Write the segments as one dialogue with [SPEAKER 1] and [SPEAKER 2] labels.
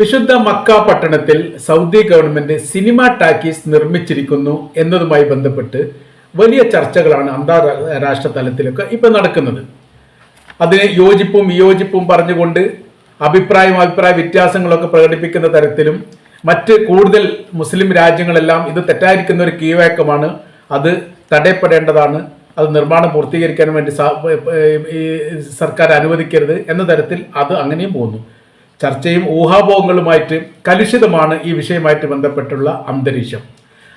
[SPEAKER 1] വിശുദ്ധ മക്ക പട്ടണത്തിൽ Saudi government cinema talkies നിർമ്മിച്ചിരിക്കുന്നു എന്നതുമായി ബന്ധപ്പെട്ട് വലിയ ചർച്ചകളാണ് അന്താരാഷ്ട്ര തലത്തിലൊക്കെ ഇപ്പം നടക്കുന്നത്. അതിന് യോജിപ്പും വിയോജിപ്പും പറഞ്ഞുകൊണ്ട് അഭിപ്രായം അഭിപ്രായ വ്യത്യാസങ്ങളൊക്കെ പ്രകടിപ്പിക്കുന്ന തരത്തിലും മറ്റ് കൂടുതൽ മുസ്ലിം രാജ്യങ്ങളെല്ലാം ഇത് തെറ്റായിരിക്കുന്ന ഒരു കീവേക്കമാണ് അത് തടയപ്പെടേണ്ടതാണ്. അത് നിർമ്മാണം പൂർത്തീകരിക്കാൻ വേണ്ടി സർക്കാർ അനുവദിക്കരുത് എന്ന തരത്തിൽ അത് അങ്ങനെയും പോകുന്നു. ചർച്ചയും ഊഹാപോഹങ്ങളുമായിട്ട് കലുഷിതമാണ് ഈ വിഷയമായിട്ട് ബന്ധപ്പെട്ടുള്ള അന്തരീക്ഷം.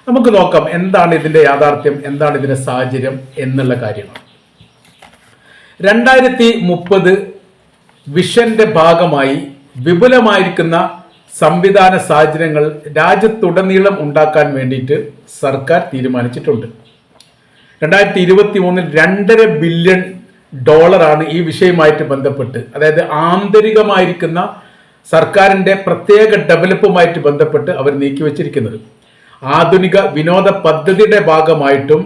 [SPEAKER 1] നമുക്ക് നോക്കാം എന്താണ് ഇതിന്റെ യാഥാർത്ഥ്യം എന്താണ് ഇതിന്റെ സാഹചര്യം എന്നുള്ള കാര്യങ്ങൾ. രണ്ടായിരത്തി മുപ്പത് വിഷന്റെ ഭാഗമായി വിപുലമായിരിക്കുന്ന സംവിധാന സാഹചര്യങ്ങൾ രാജ്യത്തുടനീളം ഉണ്ടാക്കാൻ വേണ്ടിയിട്ട് സർക്കാർ തീരുമാനിച്ചിട്ടുണ്ട്. രണ്ടായിരത്തി ഇരുപത്തി മൂന്നിൽ രണ്ടര ബില്യൺ ഡോളറാണ് ഈ വിഷയമായിട്ട് ബന്ധപ്പെട്ട് അതായത് ആന്തരികമായിരിക്കുന്ന സർക്കാരിന്റെ പ്രത്യേക ഡെവലപ്പുമായിട്ട് ബന്ധപ്പെട്ട് അവർ നീക്കിവെച്ചിരിക്കുന്നത് ആധുനിക വിനോദ പദ്ധതിയുടെ ഭാഗമായിട്ടും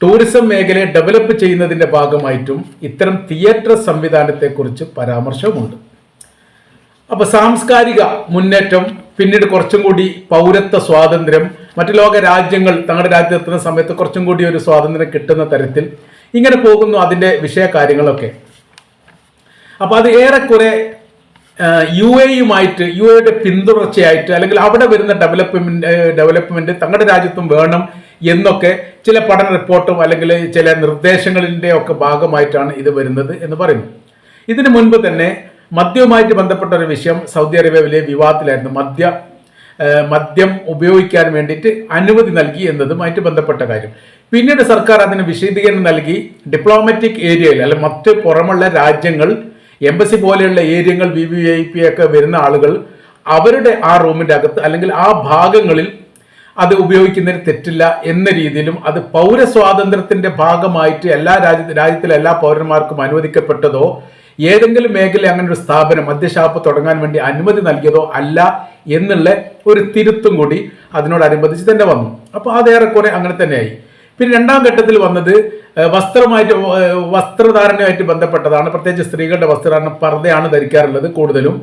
[SPEAKER 1] ടൂറിസം മേഖലയെ ഡെവലപ്പ് ചെയ്യുന്നതിന്റെ ഭാഗമായിട്ടും ഇത്തരം തിയേറ്റർ സംവിധാനത്തെക്കുറിച്ച് പരാമർശവുമുണ്ട്. അപ്പോൾ സാംസ്കാരിക മുന്നേറ്റം പിന്നീട് കുറച്ചും കൂടി പൗരത്വ സ്വാതന്ത്ര്യം മറ്റു ലോക രാജ്യങ്ങൾ തങ്ങളുടെ രാജ്യത്ത് എത്തുന്ന സമയത്ത് കുറച്ചും കൂടി ഒരു സ്വാതന്ത്ര്യം കിട്ടുന്ന തരത്തിൽ ഇങ്ങനെ പോകുന്നു അതിന്റെ വിഷയ കാര്യങ്ങളൊക്കെ അപ്പോൾ അത് ഏറെക്കുറെ യു എയുമായിട്ട് യു എയുടെ പിന്തുടർച്ചയായിട്ട് അല്ലെങ്കിൽ അവിടെ വരുന്ന ഡെവലപ്മെന്റ് ഡെവലപ്മെന്റ് തങ്ങളുടെ രാജ്യത്തും വേണം എന്നൊക്കെ ചില പഠന റിപ്പോർട്ടും അല്ലെങ്കിൽ ചില നിർദ്ദേശങ്ങളിന്റെ ഒക്കെ ഭാഗമായിട്ടാണ് ഇത് വരുന്നത് എന്ന് പറയുന്നു. ഇതിനു മുൻപ് തന്നെ മദ്യവുമായിട്ട് ബന്ധപ്പെട്ട ഒരു വിഷയം സൗദി അറേബ്യ വലിയ വിവാദത്തിലായിരുന്നു. മദ്യ മദ്യം ഉപയോഗിക്കാൻ വേണ്ടിയിട്ട് അനുമതി നൽകി എന്നതുമായിട്ട് ബന്ധപ്പെട്ട കാര്യം. പിന്നീട് സർക്കാർ അതിന് വിശദീകരണം നൽകി. ഡിപ്ലോമാറ്റിക് ഏരിയയിൽ അല്ലെങ്കിൽ മറ്റ് പുറമുള്ള രാജ്യങ്ങൾ എംബസി പോലെയുള്ള ഏരിയകൾ വി വി ഐ പി ഒക്കെ വരുന്ന ആളുകൾ അവരുടെ ആ റൂമിന്റെ അകത്ത് അല്ലെങ്കിൽ ആ ഭാഗങ്ങളിൽ അത് ഉപയോഗിക്കുന്നതിന് തെറ്റില്ല എന്ന രീതിയിലും അത് പൗരസ്വാതന്ത്ര്യത്തിന്റെ ഭാഗമായിട്ട് എല്ലാ രാജ്യ രാജ്യത്തിലെ എല്ലാ പൗരന്മാർക്കും അനുവദിക്കപ്പെട്ടതോ ഏതെങ്കിലും മേഖല അങ്ങനെ ഒരു സ്ഥാപനം മദ്യഷാപ്പ് തുടങ്ങാൻ വേണ്ടി അനുമതി നൽകിയതോ അല്ല എന്നുള്ള ഒരു തിരുത്തും കൂടി അതിനോടനുബന്ധിച്ച് തന്നെ വന്നു. അപ്പോൾ അതേറെക്കുറെ അങ്ങനെ തന്നെയായി. പിന്നെ രണ്ടാം ഘട്ടത്തിൽ വന്നത് വസ്ത്രമായിട്ട് വസ്ത്രധാരണയുമായിട്ട് ബന്ധപ്പെട്ടതാണ്. പ്രത്യേകിച്ച് സ്ത്രീകളുടെ വസ്ത്രധാരണം പർദ്ദയാണ് ധരിക്കാറുള്ളത് കൂടുതലും.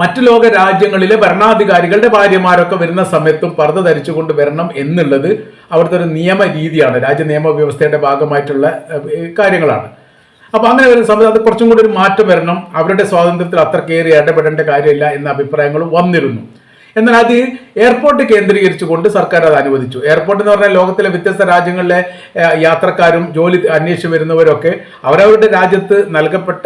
[SPEAKER 1] മറ്റു ലോക രാജ്യങ്ങളിലെ ഭരണാധികാരികളുടെ ഭാര്യമാരൊക്കെ വരുന്ന സമയത്തും പർദ്ദ ധരിച്ചുകൊണ്ട് വരണം എന്നുള്ളത് അവിടുത്തെ ഒരു നിയമ രീതിയാണ് രാജ്യ നിയമ വ്യവസ്ഥയുടെ ഭാഗമായിട്ടുള്ള കാര്യങ്ങളാണ്. അപ്പൊ അങ്ങനെ വരുന്ന സമയത്ത് അത് കുറച്ചും കൂടി ഒരു മാറ്റം വരണം. അവരുടെ സ്വാതന്ത്ര്യത്തിൽ അത്രക്കേറി ഇടപെടേണ്ട കാര്യമില്ല എന്ന അഭിപ്രായങ്ങളും വന്നിരുന്നു. എന്നാൽ അത് എയർപോർട്ട് കേന്ദ്രീകരിച്ചുകൊണ്ട് സർക്കാർ അത് അനുവദിച്ചു. എയർപോർട്ട് എന്ന് പറഞ്ഞാൽ ലോകത്തിലെ വ്യത്യസ്ത രാജ്യങ്ങളിലെ യാത്രക്കാരും ജോലി അന്വേഷിച്ച് വരുന്നവരൊക്കെ അവരവരുടെ രാജ്യത്ത് നൽകപ്പെട്ട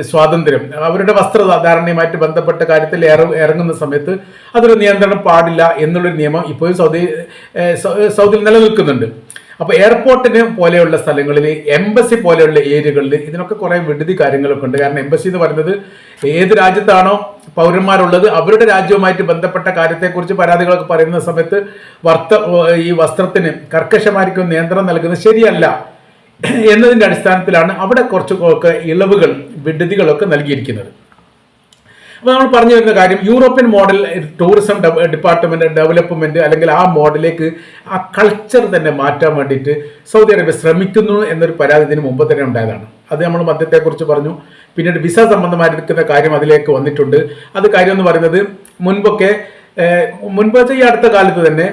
[SPEAKER 1] സ്വാതന്ത്ര്യം അവരുടെ വസ്ത്രധാരണയുമായിട്ട് ബന്ധപ്പെട്ട കാര്യത്തിൽ ഇറ- ഇറങ്ങുന്ന സമയത്ത് അതൊരു നിയന്ത്രണം പാടില്ല എന്നുള്ളൊരു നിയമം ഇപ്പോഴും സൗദി സൗദിയിൽ നിലനിൽക്കുന്നുണ്ട്. അപ്പോൾ എയർപോർട്ടിന് പോലെയുള്ള സ്ഥലങ്ങളിൽ എംബസി പോലെയുള്ള ഏരിയകളിൽ ഇതിനൊക്കെ കുറേ വിടുതി കാര്യങ്ങളൊക്കെ ഉണ്ട്. കാരണം എംബസി എന്ന് പറയുന്നത് ഏത് രാജ്യത്താണോ പൗരന്മാരുള്ളത് അവരുടെ രാജ്യവുമായിട്ട് ബന്ധപ്പെട്ട കാര്യത്തെക്കുറിച്ച് പരാതികളൊക്കെ പറയുന്ന സമയത്ത് വർത്ത ഈ വസ്ത്രത്തിന് കർക്കശമായിരിക്കും നിയന്ത്രണം നൽകുന്നത് ശരിയല്ല എന്നതിന്റെ അടിസ്ഥാനത്തിലാണ് അവിടെ കുറച്ചൊക്കെ ഇളവുകൾ വിടുതികളൊക്കെ നൽകിയിരിക്കുന്നത്. അപ്പോൾ നമ്മൾ പറഞ്ഞു വരുന്ന കാര്യം European model tourism department development അല്ലെങ്കിൽ ആ മോഡലിലേക്ക് ആ കൾച്ചർ തന്നെ മാറ്റാൻ വേണ്ടിയിട്ട് സൗദി അറേബ്യ ശ്രമിക്കുന്നു എന്നൊരു പരാതി ഇതിന് മുമ്പ് തന്നെ ഉണ്ടായതാണ്. അത് നമ്മൾ മദ്യത്തെക്കുറിച്ച് പറഞ്ഞു. പിന്നീട് വിസ സംബന്ധമായിരിക്കുന്ന കാര്യം അതിലേക്ക് വന്നിട്ടുണ്ട്. അത് കാര്യം എന്ന് പറയുന്നത് മുൻപൊക്കെ മുൻപത്തെ മുൻപ് ഈ അടുത്ത കാലത്ത് തന്നെ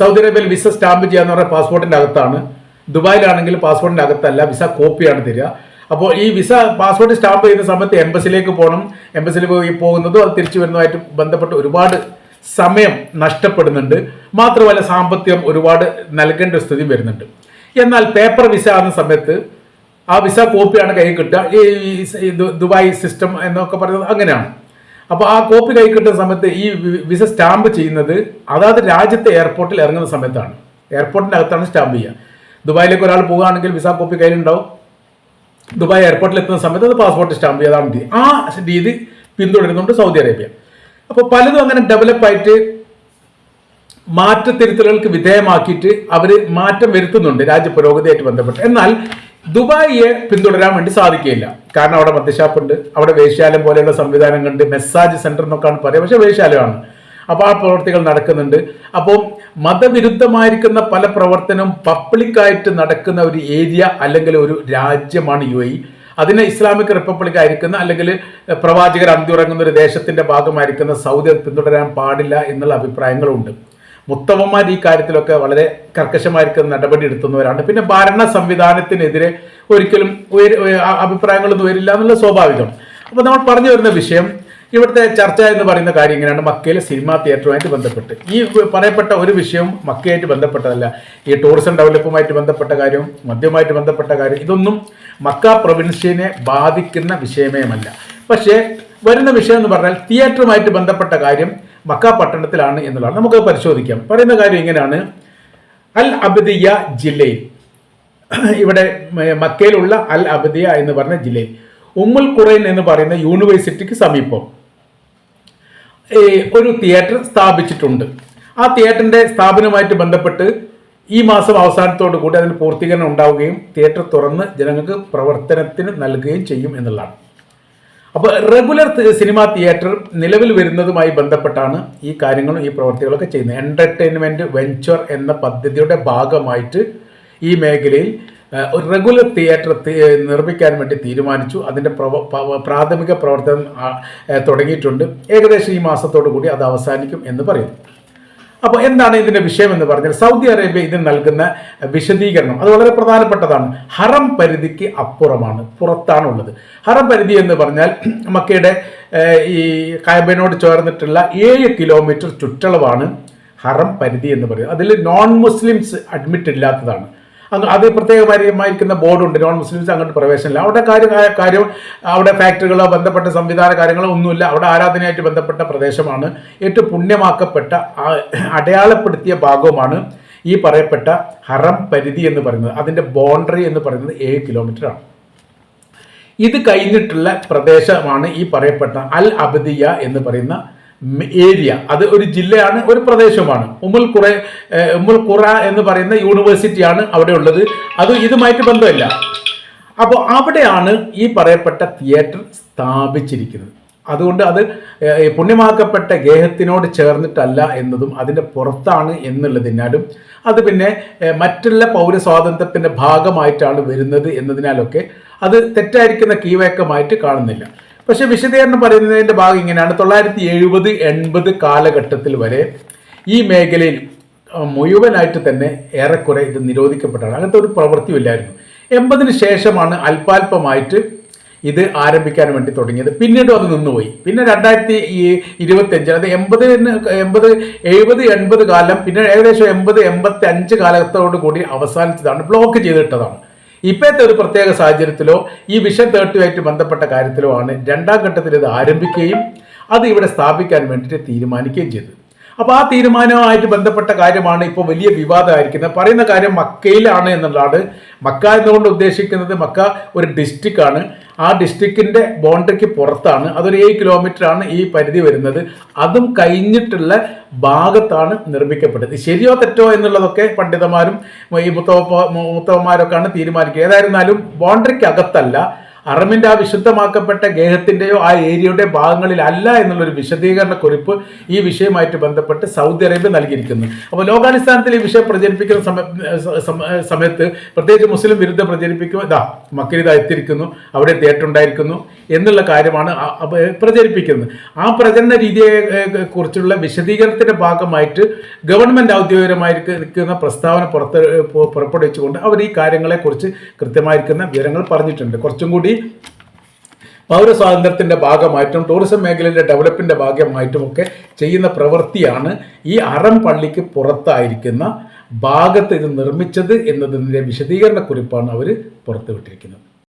[SPEAKER 1] സൗദി അറേബ്യയിൽ വിസ സ്റ്റാമ്പ് ചെയ്യാന്ന് പറഞ്ഞാൽ പാസ്പോർട്ടിന്റെ അകത്താണ്. ദുബായിലാണെങ്കിൽ പാസ്പോർട്ടിന്റെ അകത്തല്ല വിസ കോപ്പിയാണ് തരിക. അപ്പോൾ ഈ വിസ പാസ്പോർട്ട് സ്റ്റാമ്പ് ചെയ്യുന്ന സമയത്ത് എംബസിലേക്ക് പോകണം. എംബസിയിൽ പോയി പോകുന്നതും അത് തിരിച്ചു വരുന്നതുമായിട്ട് ബന്ധപ്പെട്ട് ഒരുപാട് സമയം നഷ്ടപ്പെടുന്നുണ്ട്. മാത്രമല്ല സാമ്പത്തികം ഒരുപാട് നൽകേണ്ട സ്ഥിതി വരുന്നുണ്ട്. എന്നാൽ പേപ്പർ വിസ ആകുന്ന സമയത്ത് ആ വിസ കോപ്പിയാണ് കൈ കിട്ടുക. ഈ ദുബായ് സിസ്റ്റം എന്നൊക്കെ പറയുന്നത് അങ്ങനെയാണ്. അപ്പോൾ ആ കോപ്പി കൈ കിട്ടുന്ന സമയത്ത് ഈ വിസ സ്റ്റാമ്പ് ചെയ്യുന്നത് അതാത് രാജ്യത്തെ എയർപോർട്ടിൽ ഇറങ്ങുന്ന സമയത്താണ്. എയർപോർട്ടിന്റെ അകത്താണ് സ്റ്റാമ്പ് ചെയ്യുക. ദുബായിലേക്ക് ഒരാൾ പോകുകയാണെങ്കിൽ വിസ കോപ്പി കയ്യിലുണ്ടാവും. ദുബായ് എയർപോർട്ടിൽ എത്തുന്ന സമയത്ത് അത് പാസ്പോർട്ട് സ്റ്റാമ്പ് ചെയ്താണ് രീതി ആ രീതി പിന്തുടരുന്നുണ്ട് സൗദി അറേബ്യ. അപ്പോൾ പലതും അങ്ങനെ ഡെവലപ്പായിട്ട് മാറ്റത്തിരുത്തലുകൾക്ക് വിധേയമാക്കിയിട്ട് അവർ മാറ്റം വരുത്തുന്നുണ്ട് രാജ്യ പുരോഗതിയായിട്ട് ബന്ധപ്പെട്ട്. എന്നാൽ ദുബായിയെ പിന്തുടരാൻ വേണ്ടി സാധിക്കുകയില്ല. കാരണം അവിടെ മദ്യഷാപ്പുണ്ട് അവിടെ വേശ്യാലം പോലെയുള്ള സംവിധാനങ്ങളുണ്ട് മെസ്സാജ് സെന്റർ എന്നൊക്കെയാണ് പറയുക. പക്ഷേ വേശ്യാലയമാണ്. അപ്പോൾ ആ പ്രവർത്തികൾ നടക്കുന്നുണ്ട്. അപ്പോൾ മതവിരുദ്ധമായിരിക്കുന്ന പല പ്രവർത്തനവും പബ്ലിക്കായിട്ട് നടക്കുന്ന ഒരു ഏരിയ അല്ലെങ്കിൽ ഒരു രാജ്യമാണ് യു എ അതിനെ ഇസ്ലാമിക് റിപ്പബ്ലിക് ആയിരിക്കുന്ന അല്ലെങ്കിൽ പ്രവാചകർ അന്തിയുറങ്ങുന്ന ഒരു ദേശത്തിന്റെ ഭാഗമായിരിക്കുന്ന സൗദി പിന്തുടരാൻ പാടില്ല എന്നുള്ള അഭിപ്രായങ്ങളുണ്ട്. മുത്തവന്മാർ ഈ കാര്യത്തിലൊക്കെ വളരെ കർക്കശമായിരിക്കുന്ന നടപടി എടുത്തുന്നവരാണ്. പിന്നെ ഭരണ സംവിധാനത്തിനെതിരെ ഒരിക്കലും ഉയർ ഉയ- അഭിപ്രായങ്ങളൊന്നും വരില്ല എന്നുള്ള സ്വാഭാവികം. അപ്പോൾ നമ്മൾ പറഞ്ഞു വരുന്ന വിഷയം ഇവിടുത്തെ ചർച്ച എന്ന് പറയുന്ന കാര്യം ഇങ്ങനെയാണ്. മക്കയിലെ സിനിമാ തിയേറ്ററുമായിട്ട് ബന്ധപ്പെട്ട്. ഈ പറയപ്പെട്ട ഒരു വിഷയം മക്കയായിട്ട് ബന്ധപ്പെട്ടതല്ല. ഈ ടൂറിസം ഡെവലപ്പുമായിട്ട് ബന്ധപ്പെട്ട കാര്യവും മദ്യവുമായിട്ട് ബന്ധപ്പെട്ട കാര്യം ഇതൊന്നും മക്ക പ്രൊവിൻസിനെ ബാധിക്കുന്ന വിഷയമേമല്ല പക്ഷേ വരുന്ന വിഷയം എന്ന് പറഞ്ഞാൽ തിയേറ്ററുമായിട്ട് ബന്ധപ്പെട്ട കാര്യം മക്ക പട്ടണത്തിലാണ് എന്നുള്ളതാണ്. നമുക്ക് പരിശോധിക്കാം. പറയുന്ന കാര്യം ഇങ്ങനെയാണ്. അൽ അബദിയ ജില്ലയിൽ ഇവിടെ മക്കയിലുള്ള അൽ അബദിയ എന്ന് പറഞ്ഞ ജില്ലയിൽ ഉമ്മുൽ ഖുറൈൻ എന്ന് പറയുന്ന യൂണിവേഴ്സിറ്റിക്ക് സമീപം. ഒരു തിയേറ്റർ സ്ഥാപിച്ചിട്ടുണ്ട്. ആ തിയേറ്ററിന്റെ സ്ഥാപനവുമായിട്ട് ബന്ധപ്പെട്ട് ഈ മാസം അവസാനത്തോടു കൂടി അതിന് പൂർത്തീകരണം ഉണ്ടാവുകയും തിയേറ്റർ തുറന്ന് ജനങ്ങൾക്ക് പ്രവർത്തനത്തിന് നൽകുകയും ചെയ്യും എന്നുള്ളതാണ്. അപ്പോൾ റെഗുലർ സിനിമാ തിയേറ്റർ നിലവിൽ വരുന്നതുമായി ബന്ധപ്പെട്ടാണ് ഈ കാര്യങ്ങളും ഈ പ്രവർത്തികളൊക്കെ ചെയ്യുന്നത്. എന്റർടൈൻമെന്റ് വെഞ്ചർ എന്ന പദ്ധതിയുടെ ഭാഗമായിട്ട് ഈ മേഖലയിൽ ഒരു റെഗുലർ തിയേറ്റർ നിർമ്മിക്കാൻ വേണ്ടി തീരുമാനിച്ചു. അതിന്റെ പ്രാഥമിക പ്രവർത്തനം തുടങ്ങിയിട്ടുണ്ട്. ഏകദേശം ഈ മാസത്തോടു കൂടി അത് അവസാനിക്കും എന്ന് പറയുന്നു. അപ്പോൾ എന്താണ് ഇതിന്റെ വിഷയം എന്ന് പറഞ്ഞാൽ സൗദി അറേബ്യ ഇതിന് നൽകുന്ന വിശദീകരണം അത് വളരെ പ്രധാനപ്പെട്ടതാണ്. ഹറം പരിധിക്ക് അപ്പുറമാണ് പുറത്താണുള്ളത്. ഹറം പരിധി എന്ന് പറഞ്ഞാൽ മക്കയുടെ ഈ കായബനോട് ചേർന്നിട്ടുള്ള ഏഴ് കിലോമീറ്റർ ചുറ്റളവാണ് ഹറം പരിധി എന്ന് പറയുന്നത്. അതിൽ നോൺ മുസ്ലിംസ് അഡ്മിറ്റ് ഇല്ലാത്തതാണ്. അത് പ്രത്യേകമായിരിക്കുന്ന ബോർഡുണ്ട്. നോൺ മുസ്ലിംസ് അങ്ങോട്ട് പ്രവേശനമില്ല. അവിടെ കാര്യം കാര്യം അവിടെ ഫാക്ടറികളോ ബന്ധപ്പെട്ട സംവിധാന കാര്യങ്ങളോ ഒന്നുമില്ല. അവിടെ ആരാധനയായിട്ട് ബന്ധപ്പെട്ട പ്രദേശമാണ്. ഏറ്റവും പുണ്യമാക്കപ്പെട്ട അടയാളപ്പെടുത്തിയ ഭാഗവുമാണ് ഈ പറയപ്പെട്ട ഹറം പരിധി എന്ന് പറയുന്നത്. അതിന്റെ ബോണ്ടറി എന്ന് പറയുന്നത് ഏഴ് കിലോമീറ്ററാണ് ഇത് കഴിഞ്ഞിട്ടുള്ള പ്രദേശമാണ് ഈ പറയപ്പെട്ട അൽ അബദിയ എന്ന് പറയുന്ന ഏരിയ. അത് ഒരു ജില്ലയാണ് ഒരു പ്രദേശമാണ്. ഉമ്മുൽ ഖുറ ഉമ്മൽ ഖുറ എന്ന് പറയുന്ന യൂണിവേഴ്സിറ്റിയാണ് അവിടെ ഉള്ളത്. അത് ഇതുമായിട്ട് ബന്ധമില്ല. അപ്പോൾ അവിടെയാണ് ഈ പറയപ്പെട്ട തിയേറ്റർ സ്ഥാപിച്ചിരിക്കുന്നത്. അതുകൊണ്ട് അത് പുണ്യമാക്കപ്പെട്ട ഗേഹത്തിനോട് ചേർന്നിട്ടല്ല എന്നതും അതിന്റെ പുറത്താണ് എന്നുള്ളതിനാലും അത് പിന്നെ മറ്റുള്ള പൗരസ്വാതന്ത്ര്യത്തിന്റെ ഭാഗമായിട്ടാണ് വരുന്നത് എന്നതിനാലൊക്കെ അത് തെറ്റായിരിക്കുന്ന കീവേക്കമായിട്ട് കാണുന്നില്ല. പക്ഷെ വിശദീകരണം പറയുന്നതിന്റെ ഭാഗം ഇങ്ങനെയാണ്. തൊള്ളായിരത്തി എഴുപത് എൺപത് കാലഘട്ടത്തിൽ വരെ ഈ മേഖലയിൽ മുഴുവനായിട്ട് തന്നെ ഏറെക്കുറെ ഇത് നിരോധിക്കപ്പെട്ടാണ് അങ്ങനത്തെ ഒരു പ്രവൃത്തിയില്ലായിരുന്നു എൺപതിന് ശേഷമാണ് അല്പാൽപമായിട്ട് ഇത് ആരംഭിക്കാൻ വേണ്ടി തുടങ്ങിയത്. പിന്നീട് അത് നിന്നുപോയി. പിന്നെ രണ്ടായിരത്തി ഇരുപത്തിയഞ്ച് അത് എൺപതിന് എൺപത് എഴുപത് എൺപത് കാലം പിന്നെ ഏകദേശം എൺപത് എൺപത്തി അഞ്ച് കാലത്തോടു കൂടി അവസാനിച്ചതാണ്. ബ്ലോക്ക് ചെയ്തിട്ടതാണ്. ഇപ്പോഴത്തെ ഒരു പ്രത്യേക സാഹചര്യത്തിലോ ഈ വിഷൻ തേർട്ടിയുമായിട്ട് ബന്ധപ്പെട്ട കാര്യത്തിലോ ആണ് രണ്ടാം ഘട്ടത്തിൽ ഇത് ആരംഭിക്കുകയും അത് ഇവിടെ സ്ഥാപിക്കാൻ വേണ്ടിയിട്ട് തീരുമാനിക്കുകയും ചെയ്തത്. അപ്പോൾ ആ തീരുമാനവുമായിട്ട് ബന്ധപ്പെട്ട കാര്യമാണ് ഇപ്പോൾ വലിയ വിവാദമായിരിക്കുന്നത്. പറയുന്ന കാര്യം മക്കയിലാണ് എന്നുള്ളതാണ്. മക്ക എന്നുകൊണ്ട് ഉദ്ദേശിക്കുന്നത് മക്ക ഒരു ഡിസ്ട്രിക്റ്റ് ആണ്. ആ ഡിസ്ട്രിക്റ്റിന്റെ ബോണ്ടറിക്ക് പുറത്താണ്. അതൊരു ഏഴ് കിലോമീറ്റർ ആണ് ഈ പരിധി വരുന്നത്. അതും കഴിഞ്ഞിട്ടുള്ള ഭാഗത്താണ് നിർമ്മിക്കപ്പെട്ടത്. ശരിയോ തെറ്റോ എന്നുള്ളതൊക്കെ പണ്ഡിതന്മാരും ഈ മുത്തവ മുത്തവന്മാരൊക്കെയാണ് തീരുമാനിക്കുക. ഏതായിരുന്നാലും ബൗണ്ടറിക്ക് അകത്തല്ല അറമിന്റെ ആ വിശുദ്ധമാക്കപ്പെട്ട ഗേഹത്തിന്റെയോ ആ ഏരിയയുടെ ഭാഗങ്ങളിൽ അല്ല എന്നുള്ളൊരു വിശദീകരണ കുറിപ്പ് ഈ വിഷയമായിട്ട് ബന്ധപ്പെട്ട് സൗദി അറേബ്യ നൽകിയിരിക്കുന്നു. അപ്പോൾ ലോകാടിസ്ഥാനത്തിൽ ഈ വിഷയം പ്രചരിപ്പിക്കുന്ന സമയ- സമയത്ത് പ്രത്യേകിച്ച് മുസ്ലിം വിരുദ്ധ പ്രചരിപ്പിക്കുക ഇതാ മക്കരിത എത്തിയിരിക്കുന്നു അവിടെ തേട്ടുണ്ടായിരിക്കുന്നു എന്നുള്ള കാര്യമാണ് പ്രചരിപ്പിക്കുന്നത്. ആ പ്രചരണ രീതിയെ കുറിച്ചുള്ള വിശദീകരണത്തിന്റെ ഭാഗമായിട്ട് ഗവൺമെന്റ് ഔദ്യോഗികമായിരിക്കുന്ന പ്രസ്താവന പുറത്ത് പുറപ്പെടുവിച്ചുകൊണ്ട് അവർ ഈ കാര്യങ്ങളെക്കുറിച്ച് കൃത്യമായിരിക്കുന്ന വിവരങ്ങൾ പറഞ്ഞിട്ടുണ്ട്. കുറച്ചും കൂടി പൗരസ്വാതന്ത്ര്യത്തിന്റെ ഭാഗമായിട്ടും ടൂറിസം മേഖലയിലെ ഡെവലപ്പിന്റെ ഭാഗമായിട്ടും ഒക്കെ ചെയ്യുന്ന പ്രവൃത്തിയാണ് ഈ അറം പള്ളിക്ക് പുറത്തായിരിക്കുന്ന ഭാഗത്ത് ഇത് നിർമ്മിച്ചത് എന്നതിന്റെ വിശദീകരണക്കുറിപ്പാണ് അവർ പുറത്തുവിട്ടിരിക്കുന്നത്.